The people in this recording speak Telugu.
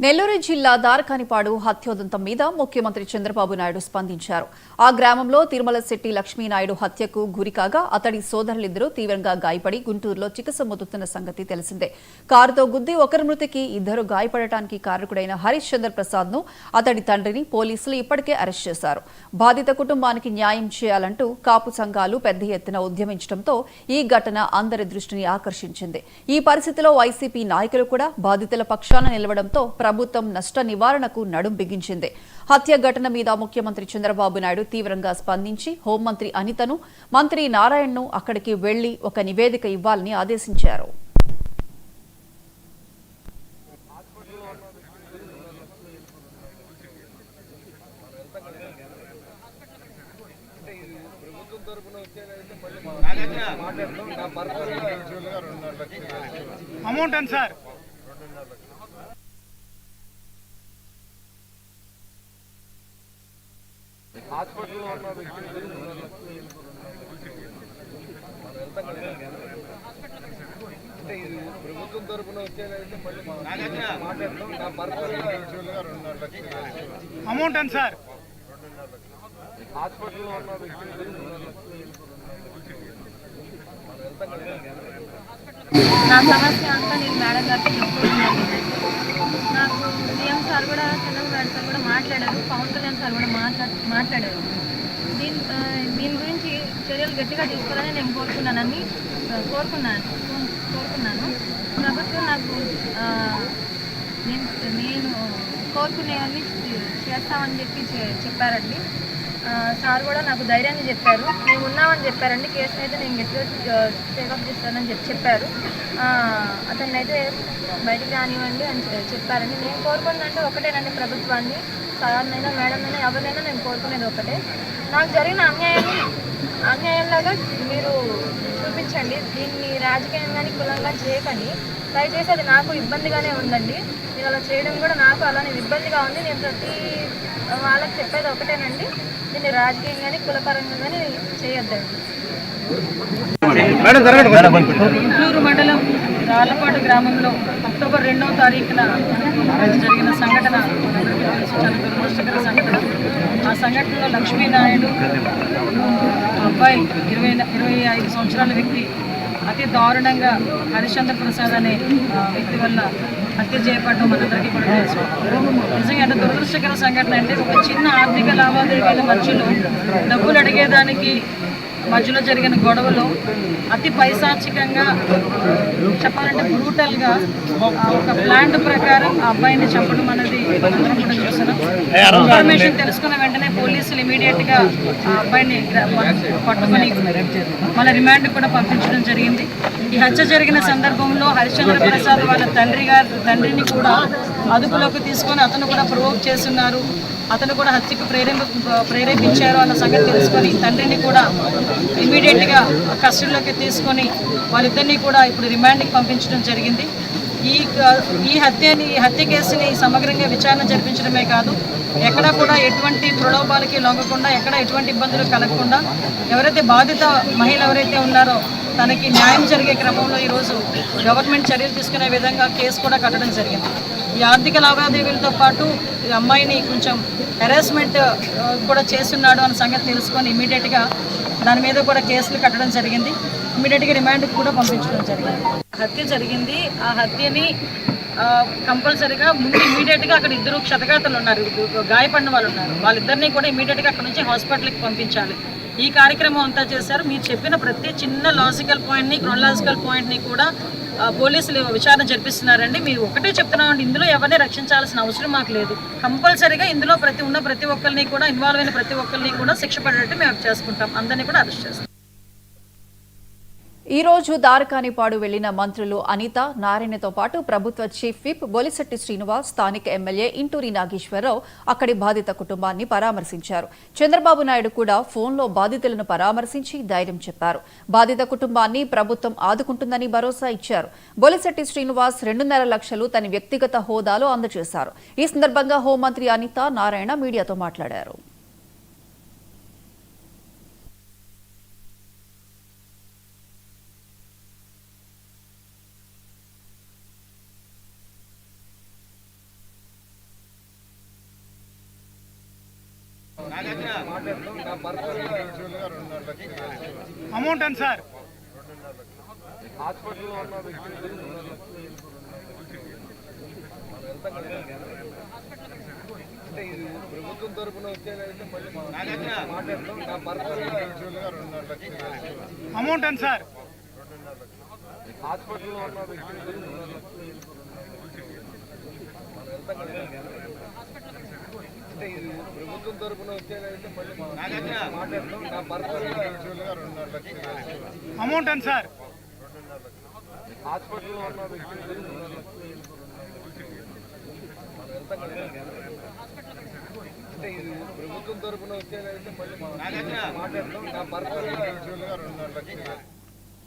నెల్లూరు జిల్లా దారకానిపాడు హత్యోదంతం మీద ముఖ్యమంత్రి చంద్రబాబు నాయుడు స్పందించారు. ఆ గ్రామంలో తిరుమల శెట్టి లక్ష్మీనాయుడు హత్యకు గురికాగా అతడి సోదరులిద్దరూ తీవ్రంగా గాయపడి గుంటూరులో చికిత్స పొందుతున్న సంగతి తెలిసిందే. కారుతో గుద్ది ఒకరి మృతికి ఇద్దరు గాయపడటానికి కారకుడైన హరీష్ చంద్ర ప్రసాద్ను అతడి తండ్రిని పోలీసులు ఇప్పటికే అరెస్ట్ చేశారు. బాధిత కుటుంబానికి న్యాయం చేయాలంటూ కాపు సంఘాలు పెద్ద ఎత్తున ఉద్యమించడంతో ఈ ఘటన అందరి దృష్టిని ఆకర్షించింది. ఈ పరిస్థితిలో వైసీపీ నాయకులు కూడా బాధితుల పక్షాన నిలవడంతో ప్రభుత్వం నష్ట నివారణకు నడుం బిగించింది. హత్య ఘటన మీద ముఖ్యమంత్రి చంద్రబాబు నాయుడు తీవ్రంగా స్పందించి హోంమంత్రి అనితను మంత్రి నారాయణను అక్కడికి వెళ్ళి ఒక నివేదిక ఇవ్వాలని ఆదేశించారు. అమౌంట్ ఎంత సార్? ప్రభుత్వం తరపున వచ్చేదైతే మళ్ళీ మాట్లాడతాం నా పర్సనల్ యాక్చువల్గా రెండున్నర లక్షలు అమౌంట్ ఎంత సార్? హాస్పిటల్లో ఉన్న వ్యక్తులు నా సమస్య అంతా నేను మేడం గారికి చెప్పుకుంటున్నాను నాకు సీఎం సార్ కూడా చంద్రబాబు నాయుడు సార్ కూడా మాట్లాడారు. పవన్ కళ్యాణ్ సార్ కూడా మాట్లా మాట్లాడారు. దీని దీని గురించి చర్యలు గట్టిగా తీసుకోవాలని నేను కోరుకున్నానని కోరుకున్నాను. కోరుకున్నాను. ప్రభుత్వం నాకు నేను నేను కోరుకునేవన్నీ చేస్తామని చెప్పి చె- చెప్పారండి. సార్ కూడా నాకు ధైర్యాన్ని చెప్పారు. మేము ఉన్నామని చెప్పారండి. కేసుని అయితే నేను గట్టిగా టేకప్ చేస్తానని చెప్పి చెప్పారు. అతన్ని అయితే బయటికి రానివ్వండి అని చెప్పారండి. నేను కోరుకుందంటే ఒకటేనండి ప్రభుత్వాన్ని. సార్నైనా మేడంనైనా ఎవరినైనా నేను కోరుకునేది ఒకటే. నాకు జరిగిన అన్యాయాన్ని అన్యాయంలాగా మీరు చూపించండి. దీన్ని రాజకీయంగాని కులంగా చేయకండి. దయచేసి అది నాకు ఇబ్బందిగానే ఉందండి. అలా చేయడం కూడా నాకు అలానే ఇబ్బందిగా ఉంది. నేను ప్రతి వాళ్ళకి చెప్పేది ఒకటేనండి. దీన్ని రాజకీయంగాని కులపరంగా కానీ చేయొద్దండి గుంటూరు మండలం రాళ్ళపాడు గ్రామంలో అక్టోబర్ రెండవ తారీఖున జరిగిన సంఘటన. చాలా దురదృష్టకర సంఘటన. ఆ సంఘటనలో లక్ష్మీనాయుడు అబ్బాయి ఇరవై ఇరవై ఐదు సంవత్సరాల వ్యక్తి అతి దారుణంగా హరిశ్చంద్ర ప్రసాద్ అనే వ్యక్తి వల్ల హత్య చేయబడడం మనందరికీ కూడా తెలుసు. నిజంగా అంటే దురదృష్టకర సంఘటన అంటే ఒక చిన్న ఆర్థిక లావాదేవీల మధ్యలో డబ్బులు అడిగేదానికి మధ్యలో జరిగిన గొడవలో అతి పైశాచికంగా చెప్పాలంటే బ్రూటల్గా ఒక ప్లాంట్ ప్రకారం ఆ అబ్బాయిని చంపడం అనేది అందరం కూడా చూస్తున్నాం. ఇన్ఫర్మేషన్ తెలుసుకున్న వెంటనే పోలీసులు ఇమీడియట్గా ఆ అబ్బాయిని గ్ర- పట్టుకొని రిమాండ్ కూడా పంపించడం జరిగింది. ఈ హత్య జరిగిన సందర్భంలో హరిశ్చంద్ర ప్రసాద్ వాళ్ళ తండ్రి గారి తండ్రిని కూడా అదుపులోకి తీసుకొని అతను కూడా ప్రొవోక్ చేస్తున్నారు. అతను కూడా హత్యకు ప్రేరేప ప్రేరేపించారు అన్న సంగతి తెలుసుకొని తండ్రిని కూడా ఇమీడియట్గా కస్టడీలోకి తీసుకొని వాళ్ళిద్దరినీ కూడా ఇప్పుడు రిమాండ్కి పంపించడం జరిగింది. ఈ ఈ హత్యని ఈ హత్య కేసుని సమగ్రంగా విచారణ జరిపించడమే కాదు ఎక్కడా కూడా ఎటువంటి ప్రలోభాలకి లొంగకుండా ఎక్కడ ఎటువంటి ఇబ్బందులు కలగకుండా ఎవరైతే బాధిత మహిళ ఎవరైతే ఉన్నారో తనకి న్యాయం జరిగే క్రమంలో ఈరోజు గవర్నమెంట్ చర్యలు తీసుకునే విధంగా కేసు కూడా కట్టడం జరిగింది. ఈ ఆర్థిక లావాదేవీలతో పాటు ఈ అమ్మాయిని కొంచెం హెరాస్మెంట్ కూడా చేస్తున్నాడు అన్న సంగతి తెలుసుకొని ఇమీడియట్గా దాని మీద కూడా కేసులు కట్టడం జరిగింది. ఇమీడియట్గా రిమాండ్కి కూడా పంపించడం జరిగింది. హత్య జరిగింది. ఆ హత్యని కంపల్సరీగా ముందు ఇమీడియట్గా అక్కడ ఇద్దరు క్షతగాతలు ఉన్నారు. గాయపడిన వాళ్ళు ఉన్నారు. వాళ్ళిద్దరిని కూడా ఇమీడియట్గా అక్కడ నుంచి హాస్పిటల్కి పంపించాలి. ఈ కార్యక్రమం అంతా చేశారు. మీరు చెప్పిన ప్రతి చిన్న లాజికల్ పాయింట్ని క్రొనలాజికల్ పాయింట్ని కూడా పోలీసులు విచారణ జరిపిస్తున్నారండి. మీరు ఒకటే చెప్తున్నామండి ఇందులో ఎవరిని రక్షించాల్సిన అవసరం మాకు లేదు. కంపల్సరీగా ఇందులో ప్రతి ఉన్న ప్రతి ఒక్కరిని కూడా ఇన్వాల్వ్ అయిన ప్రతి ఒక్కరిని కూడా శిక్ష పడేటట్టు మేము చేసుకుంటాం అందరినీ కూడా అరెస్ట్ చేస్తాం. ఈ రోజు దారకానిపాడు వెళ్ళిన మంత్రులు అనిత నారాయణతో పాటు ప్రభుత్వ చీఫ్ విప్ బొలిశెట్టి శ్రీనివాస్ స్థానిక ఎమ్మెల్యే ఇంటూరి నాగేశ్వరరావు అక్కడి బాధిత కుటుంబాన్ని పరామర్శించారు. చంద్రబాబు నాయుడు కూడా ఫోన్లో బాధితులను పరామర్శించి ధైర్యం చెప్పారు. బాధిత కుటుంబాన్ని ప్రభుత్వం ఆదుకుంటుందని భరోసా ఇచ్చారు. బొలిశెట్టి శ్రీనివాస్ రెండున్నర లక్షలు తన వ్యక్తిగత హోదాలో అందజేశారు. ఈ సందర్భంగా హోంమంత్రి అనిత నారాయణ మీడియాతో మాట్లాడారు మాట్లాడతాం నా పర్సనల్గా యాక్చువల్గా రెండున్నర లక్షలు ఖర్చు. అమౌంట్ ఎంత సార్ హాస్పిటల్లో ఉన్న వ్యక్తిని రెండున్నర లక్షలు. మనం వెళ్తాం కదా. అంటే ఇది ప్రభుత్వం తరపున వచ్చేదైతే మళ్ళీ మనం మాట్లాడతాం నా పర్సనల్గా యాక్చువల్గా రెండున్నర లక్షలు ఖర్చు. అమౌంట్ ఎంత సార్ హాస్పిటల్లో ఉన్న వ్యక్తిని రెండున్నర లక్షలు. మనం వెళ్తాం కదా. అంటే ఇది ప్రభుత్వం తరపున వచ్చేదైతే మళ్ళీ మాట్లాడతాం. నా పర్సనల్గా రెండున్నర లక్షలు. అమౌంట్ ఎంత సార్? హాస్పిటల్లో ఉన్న. అంటే ఇది ప్రభుత్వం తరపున వచ్చేదైతే మళ్ళీ మాట్లాడతాం. నా పర్సనల్గా రెండున్నర లక్షలు.